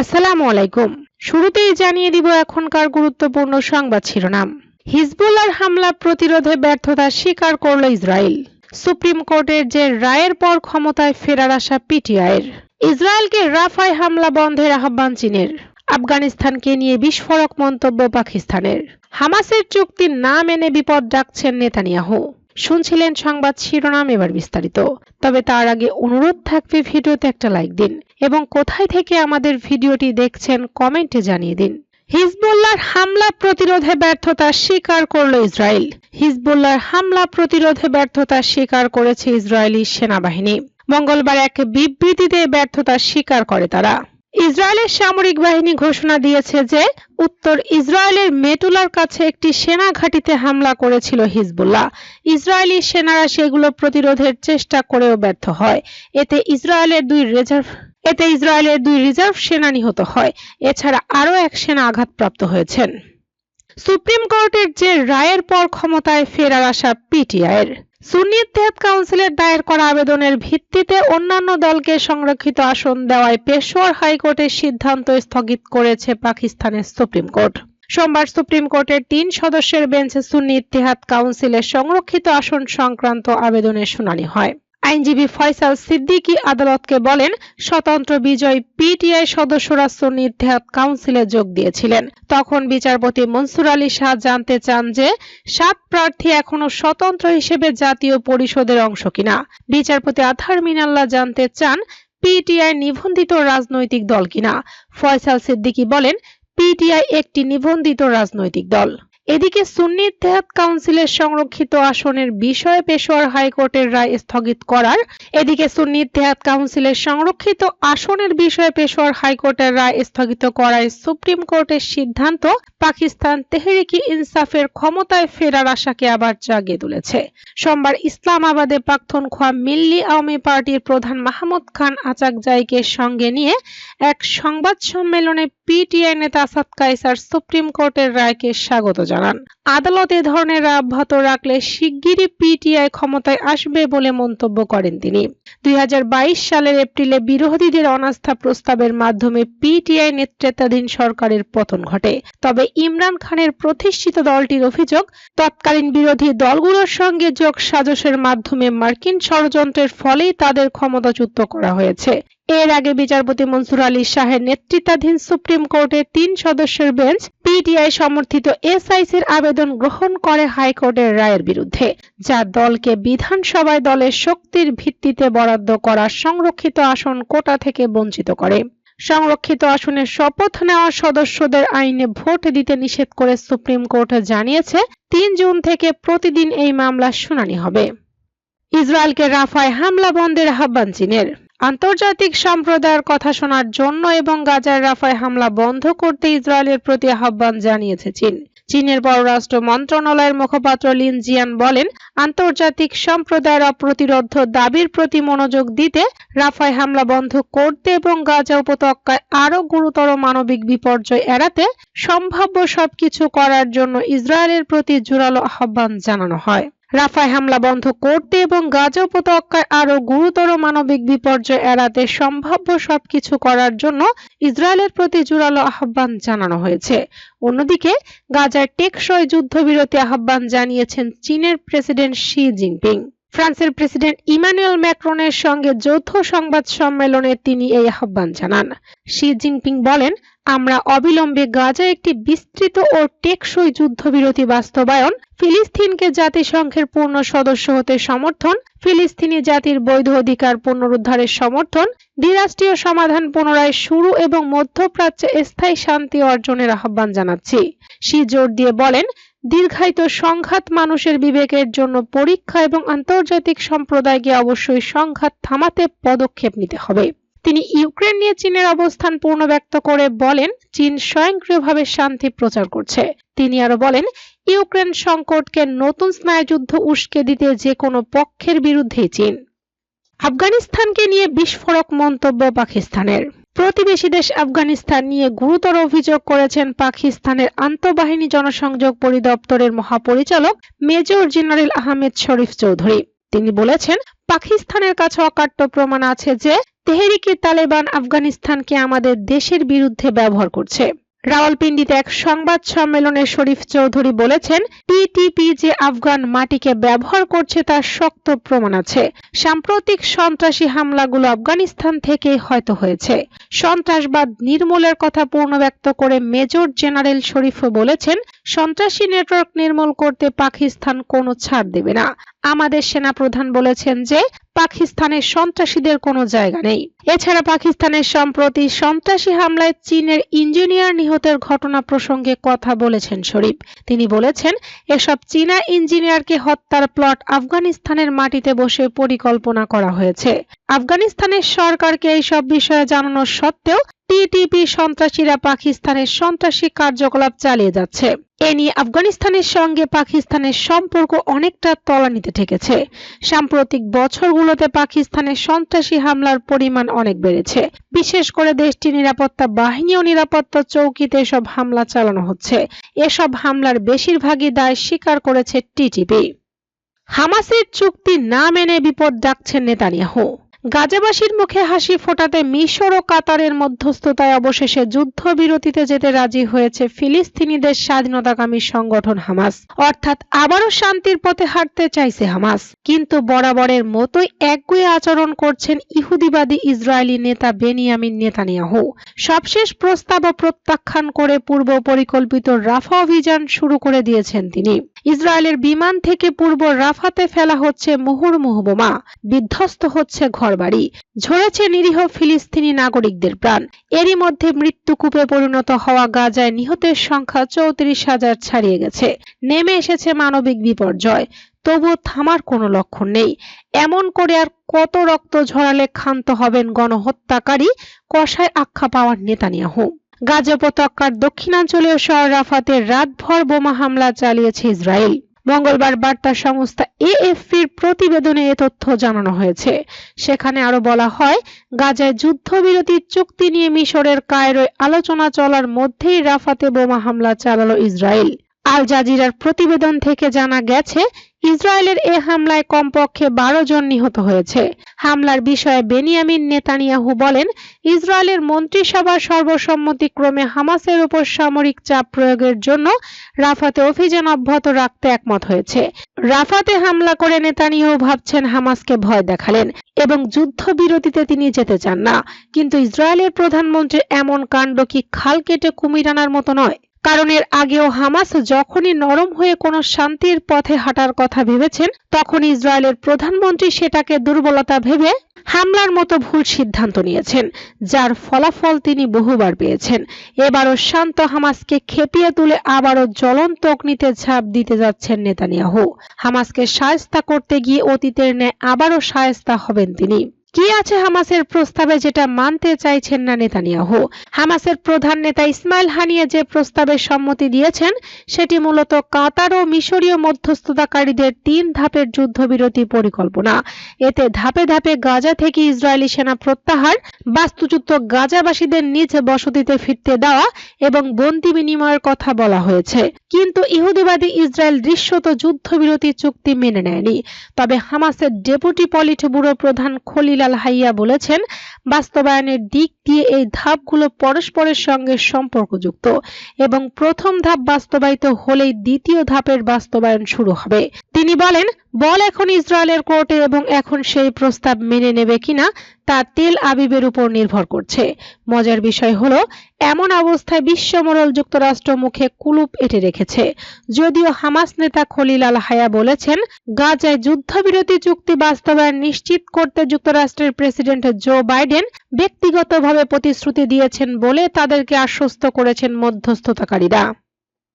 আসসালামু আলাইকুম। শুরুতেই জানিয়ে দিব এখনকার গুরুত্বপূর্ণ সংবাদ শিরোনাম। হিজবুল্লার হামলা প্রতিরোধে ব্যর্থতা স্বীকার করল ইসরায়েল। সুপ্রিম কোর্টের যে রায়ের পর ক্ষমতায় ফেরার আশা পিটিআইয়ের। ইসরায়েলকে রাফায় হামলা বন্ধের আহ্বান চীনের। আফগানিস্তানকে নিয়ে বিস্ফোরক মন্তব্য পাকিস্তানের। হামাসের চুক্তি না মেনে বিপদ ডাকছেন নেতানিয়াহু। শুনছিলেন সংবাদ শিরোনাম এবার বিস্তারিত। তবে তার আগে অনুরোধ থাকবে ভিডিওতে একটা লাইক দিন এবং কোথায় থেকে আমাদের ভিডিওটি দেখছেন কমেন্টে জানিয়ে দিন। হিজবুল্লাহর হামলা প্রতিরোধে ব্যর্থতা স্বীকার করল ইসরায়েল। হিজবুল্লাহর হামলা প্রতিরোধে ব্যর্থতা স্বীকার করেছে ইসরায়েলি সেনাবাহিনী। মঙ্গলবার এক বিবৃতিতে ব্যর্থতা স্বীকার করে তারা। ইসরায়েলের সামরিক বাহিনী ঘোষণা দিয়েছে যে উত্তর ইসরায়েলের মেটুলার কাছে একটি সেনা ঘাঁটিতে হামলা করেছিল হিজবুল্লাহ। ইসরায়েলি সেনারা সেগুলো প্রতিরোধের চেষ্টা করেও ব্যর্থ হয়। এতে ইসরায়েলের দুই রিজার্ভ এতে ইসরায়েলের দুই রিজার্ভ সেনা নিহত হয়। এছাড়া আরও এক সেনা আঘাতপ্রাপ্ত হয়েছেন। সুপ্রিম কোর্টের যে রায়ের পর ক্ষমতায় ফেরার আশা পিটিআইয়ের। সুন্নি ইত্তেহাদ কাউন্সিলের দায়ের করা আবেদনের ভিত্তিতে অন্যান্য দলকে সংরক্ষিত আসন দেওয়ায় পেশোয়ার হাইকোর্টের সিদ্ধান্ত স্থগিত করেছে পাকিস্তানের সুপ্রিম কোর্ট। সোমবার সুপ্রিম কোর্টের তিন সদস্যের বেঞ্চে সুন্নি ইত্তেহাদ কাউন্সিলের সংরক্ষিত আসন সংক্রান্ত আবেদনের শুনানি হয়। আইনজীবী ফয়সাল সিদ্দিকী আদালতকে বলেন, স্বতন্ত্র বিজয় পিটিআই সদস্যরা সুন্নি ইত্তেহাদ কাউন্সিলে যোগ দিয়েছিলেন। তখন বিচারপতি মনসুর আলী শাহ জানতে চান যে, সাত প্রার্থী এখনও স্বতন্ত্র হিসেবে জাতীয় পরিষদের অংশ কিনা। বিচারপতি আথার মিনাল্লাহ জানতে চান, পিটিআই নিবন্ধিত রাজনৈতিক দল কিনা। ফয়সাল সিদ্দিকী বলেন, পিটিআই একটি নিবন্ধিত রাজনৈতিক দল। এদিকে সুন্নি ইত্তেহাদ কাউন্সিলের সংরক্ষিত আসনের বিষয়ে পেশোয়ার হাইকোর্টের রায় স্থগিত করার, এদিকে সুন্নি ইত্তেহাদ কাউন্সিলের সংরক্ষিত আসনের বিষয়ে পেশোয়ার হাইকোর্টের রায় স্থগিত করায় সুপ্রিম কোর্টের সিদ্ধান্ত পাকিস্তান তেহরিকি ইনসাফের ক্ষমতায় ফেরার আশাকে আবার জাগিয়ে তুলেছে। সোমবার ইসলামাবাদে প্রাক্তন খোয়া মিল্লি আওয়ামী পার্টির প্রধান মাহমুদ খান আচাকজাইকে সঙ্গে নিয়ে এক সংবাদ সম্মেলনে পিটিআই নেতা আসাদ কাইসার সুপ্রিম কোর্টের রায়কে স্বাগত জানান। আদালত এ ধরনের অব্যাহত রাখলে শিগগিরই পিটিআই ক্ষমতায় আসবে বলে মন্তব্য করেন তিনি। দুই সালের এপ্রিলে বিরোধীদের অনাস্থা প্রস্তাবের মাধ্যমে পিটিআই নেতৃত্বাধীন সরকারের পতন ঘটে। তবে ইমরান খানের প্রতিষ্ঠিত দলটির অভিযোগ, তৎকালীন বিরোধী দলগুলোর সঙ্গে যোগ সাজসের মাধ্যমে মার্কিন ষড়যন্ত্রের ফলেই তাদের ক্ষমতাচ্যুত করা হয়েছে। এর আগে বিচারপতি মনসুর আলী শাহের নেতৃত্বাধীন সুপ্রিম কোর্টের তিন সদস্যের বেঞ্চ পিটিআই সমর্থিত এসআইসির আবেদন গ্রহণ করে হাইকোর্টের রায়ের বিরুদ্ধে, যা দলকে বিধানসভায় দলের শক্তির ভিত্তিতে বরাদ্দ করা সংরক্ষিত আসন কোটা থেকে বঞ্চিত করে। সংরক্ষিত আসনের শপথ নেওয়া সদস্যদের আইনে ভোট দিতে নিষেধ করে সুপ্রিম কোর্ট জানিয়েছে, তিন জুন থেকে প্রতিদিন এই মামলার শুনানি হবে। ইসরায়েলকে রাফায় হামলা বন্ধের আহ্বান চীনের। আন্তর্জাতিক সম্প্রদায়ের কথা শোনার জন্য এবং গাজার রাফায় হামলা বন্ধ করতে ইসরায়েলের প্রতি আহ্বান জানিয়েছে চীন। চীনের পররাষ্ট্র মন্ত্রণালয়ের মুখপাত্র লিন জিয়ান বলেন, আন্তর্জাতিক সম্প্রদায়ের অপ্রতিরোধ দাবির প্রতি মনোযোগ দিতে রাফায় হামলা বন্ধ করতে এবং গাজা উপত্যকায় আরও গুরুতর মানবিক বিপর্যয় এড়াতে সম্ভাব্য সবকিছু করার জন্য ইসরায়েলের প্রতি জোরালো আহ্বান জানানো হয়। রাফায় হামলা বন্ধ করতে এবং গাজা উপত্যকায় আরও গুরুতর মানবিক বিপর্যয় এড়াতে সম্ভাব্য সবকিছু করার জন্য ইসরায়েলের প্রতি জোরালো আহ্বান জানানো হয়েছে। অন্যদিকে গাজার টেকসই যুদ্ধবিরতি আহ্বান জানিয়েছেন চীনের প্রেসিডেন্ট শি জিনপিং। ফ্রান্সের প্রেসিডেন্ট ইমানুয়েল ম্যাক্রনের সঙ্গে যৌথ সংবাদ সম্মেলনে তিনি এই আহ্বান জানান। শি জিনপিং বলেন, আমরা অবিলম্বে গাজা একটি বিস্তৃত ও টেকসই যুদ্ধবিরতি বাস্তবায়ন, ফিলিস্তিনকে জাতিসংঘের পূর্ণ সদস্য হতে সমর্থন, ফিলিস্তিনি জাতির বৈধ অধিকার পুনরুদ্ধারের সমর্থন, দ্বিরাষ্ট্রীয় সমাধান পুনরায় শুরু এবং মধ্যপ্রাচ্যে স্থায়ী শান্তি অর্জনের আহ্বান জানাচ্ছি। শি জোর দিয়ে বলেন দীর্ঘায়িত সংঘাত মানুষের বিবেকের জন্য পরীক্ষা এবং আন্তর্জাতিক সম্প্রদায়কে অবশ্যই সংঘাত থামাতে পদক্ষেপ নিতে হবে। তিনি ইউক্রেন নিয়ে চীনের অবস্থান পূর্ণ ব্যক্ত করে বলেন, চীন স্বয়ংক্রিয়ভাবে শান্তি প্রচার করছে। তিনি আরও বলেন, ইউক্রেন সংকটকে নতুন স্নায়ুযুদ্ধ উস্কে দিতে যে কোনো পক্ষের বিরুদ্ধেই চীন। আফগানিস্তানকে নিয়ে বিস্ফোরক মন্তব্য পাকিস্তানের। প্রতিবেশী দেশ আফগানিস্তান নিয়ে গুরুতর অভিযোগ করেছেন পাকিস্তানের আন্তঃবাহিনী জনসংযোগ পরিদপ্তরের মহাপরিচালক মেজর জেনারেল আহমেদ শরীফ চৌধুরী। তিনি বলেছেন, পাকিস্তানের কাছে অকাট্য প্রমাণ আছে যে তেহরিকে তালেবান আফগানিস্তানকে আমাদের দেশের বিরুদ্ধে ব্যবহার করছে। রাওয়ালপিন্ডিতে এক সংবাদ সম্মেলনে শরীফ চৌধুরী বলেছেন, টিটিপি যে আফগান মাটিকে ব্যবহার করছে তার শক্ত প্রমাণ আছে। সাম্প্রতিক সন্ত্রাসী হামলাগুলো আফগানিস্তান থেকে হয়তো হয়েছে। সন্ত্রাসবাদ নির্মূলের কথা পূর্ণ ব্যক্ত করে মেজর জেনারেল শরীফও বলেছেন, সন্ত্রাসী নেটওয়ার্ক নির্মূল করতে পাকিস্তান কোনো ছাড় দেবে না। আমাদের সেনাপ্রধান বলেছেন যে পাকিস্তানের সন্ত্রাসীদের কোনো জায়গা নেই। এছাড়া পাকিস্তানের সম্প্রতি সন্ত্রাসী হামলায় চীনের ইঞ্জিনিয়ার নিহতের ঘটনা প্রসঙ্গে কথা বলেছেন শরীফ। তিনি বলেছেন, এসব চীনা ইঞ্জিনিয়ারকে হত্যার প্লট আফগানিস্তানের মাটিতে বসে পরিকল্পনা করা হয়েছে। আফগানিস্তানের সরকারকে এইসব বিষয়ে জানানো সত্ত্বেও টিটিপি সন্ত্রাসীরা পাকিস্তানের সন্ত্রাসী কার্যকলাপ চালিয়ে যাচ্ছে। এ নিয়ে আফগানিস্তানের সঙ্গে পাকিস্তানের সম্পর্ক অনেকটা তলানিতে ঠেকেছে। সাম্প্রতিক বছরগুলোতে পাকিস্তানের সন্ত্রাসী হামলার পরিমাণ অনেক বেড়েছে। বিশেষ করে দেশটির নিরাপত্তা বাহিনী ও নিরাপত্তা চৌকিতে এসব হামলা চালানো হচ্ছে। এসব হামলার বেশিরভাগই দায় স্বীকার করেছে টিটিপি হামাসের চুক্তি না মেনে বিপদ ডাকছেন নেতানিয়াহু। গাজাবাসীর মুখে হাসি ফোটাতে মিশর ও কাতারের মধ্যস্থতায় অবশেষে যুদ্ধবিরতিতে যেতে রাজি হয়েছে ফিলিস্তিনিদের স্বাধীনতাকামী সংগঠন হামাস। অর্থাৎ আবারও শান্তির পথে হাঁটতে চাইছে হামাস। কিন্তু বরাবরের মতোই একগুয়ে আচরণ করছেন ইহুদিবাদী ইসরায়েলি নেতা বেনিয়ামিন নেতানিয়াহু। সবশেষ প্রস্তাব প্রত্যাখ্যান করে পূর্ব পরিকল্পিত রাফা অভিযান শুরু করে দিয়েছেন তিনি। ইসরায়েলের বিমান থেকে পূর্ব রাফাতে ফেলা হচ্ছে মুহুর্মুহু বোমা বিধ্বস্ত হচ্ছে ঘরবাড়ি। ঝরেছে নিরীহ ফিলিস্তিনি নাগরিকদের প্রাণ। এরই মধ্যে মৃত্যুকূপে পরিণত হওয়া গাজায় নিহতের সংখ্যা চৌত্রিশ হাজার ছাড়িয়ে গেছে। নেমে এসেছে মানবিক বিপর্যয়। তবুও থামার কোনো লক্ষণ নেই। এমন করে আর কত রক্ত ঝরালে ক্ষান্ত হবেন গণহত্যাকারী, কষায় আখ্যা পাওয়ার নেতানিয়াহু। গাজা উপত্যকার দক্ষিণাঞ্চলীয় শহর রাফাতে রাতভর বোমা হামলা চালিয়েছে ইসরায়েল। মঙ্গলবার বার্তা সংস্থা এএফপির প্রতিবেদনে এ তথ্য জানানো হয়েছে। সেখানে আরও বলা হয়, গাজায় যুদ্ধবিরতি চুক্তি নিয়ে মিশরের কায়রোয় আলোচনা চলার মধ্যেই রাফাতে বোমা হামলা চালালো ইসরায়েল। আল জাজিরার প্রতিবেদন থেকে জানা গেছে, ইসরায়েলের এ হামলায় কমপক্ষে বারো জন নিহত হয়েছে। হামলার বিষয়ে বেনিয়ামিন নেতানিয়াহু বলেন, ইসরায়েলের মন্ত্রিসভার সর্বসম্মতিক্রমে হামাসের উপর সামরিক চাপ প্রয়োগের জন্য রাফাতে অভিযান অব্যাহত রাখতে একমত হয়েছে। রাফাতে হামলা করে নেতানিয়াহু ভাবছেন হামাসকে ভয় দেখালেন এবং যুদ্ধবিরতিতে তিনি যেতে চান না। কিন্তু ইসরায়েলের প্রধানমন্ত্রীর এমন কাণ্ড কি খাল কেটে কুমির আনার মতো নয়? কারণ এর আগেও হামাস যখনই নরম হয়ে কোনো শান্তির পথে হাঁটার কথা ভেবেছেন তখন ইসরায়েলের প্রধানমন্ত্রী সেটাকে দুর্বলতা ভেবে হামলার মতো ভুল সিদ্ধান্ত নিয়েছেন, যার ফলাফল তিনি বহুবার পেয়েছেন। এবারও শান্ত হামাসকে খেপিয়ে তুলে আবারও জ্বলন্ত অগ্নিতে ঝাঁপ দিতে যাচ্ছেন নেতানিয়াহু। হামাসকে সায়স্তা করতে গিয়ে অতীতের ন্যায় আবারও সায়স্তা হবেন তিনি। কি আছে হামাসের প্রস্তাবে যেটা মানতে চাইছেন না নেতানিয়াহু? হামাসের প্রধান নেতা ইসমাইল হানিয়ে যে প্রস্তাবে সম্মতি দিয়েছেন, সেটি মূলত কাতার ও মিশরীয় মধ্যস্থতাকারীদের তিন ধাপের যুদ্ধবিরতি পরিকল্পনা। এতে ধাপে ধাপে গাজা থেকে ইসরায়েলি সেনা প্রত্যাহার, বাস্তুচ্যুত গাজাবাসীদের নিজ বসতিতে ফিরতে দেওয়া এবং বন্দি বিনিময়ের কথা বলা হয়েছে। কিন্তু ইহুদিবাদী ইসরায়েল দৃশ্যত যুদ্ধবিরতি চুক্তি মেনে নেয়নি। তবে হামাসের ডেপুটি পলিট ব্যুরো প্রধান খলিল আল হাইয়া বলেছেন, বাস্তবায়নের দিক দিয়ে এই ধাপগুলো পরস্পরের সঙ্গে সম্পর্কযুক্ত এবং প্রথম ধাপ বাস্তবায়িত হলেই দ্বিতীয় ধাপের বাস্তবায়ন শুরু হবে। তিনি বলেন বল এখন ইসরায়েলের কোর্টে এবং এখন সেই প্রস্তাব মেনে নেবে কিনা তা তেল আবিবের উপর নির্ভর করছে। মজার বিষয় হলো, এমন অবস্থায় বিশ্বমোড়ল যুক্তরাষ্ট্র মুখে কুলুপ এঁটে রেখেছে। যদিও হামাস নেতা খলিল আল হায়া বলেছেন, গাজায় যুদ্ধবিরতি চুক্তি বাস্তবায়ন নিশ্চিত করতে যুক্তরাষ্ট্রের প্রেসিডেন্ট জো বাইডেন ব্যক্তিগতভাবে প্রতিশ্রুতি দিয়েছেন বলে তাদেরকে আশ্বস্ত করেছেন মধ্যস্থতাকারীরা।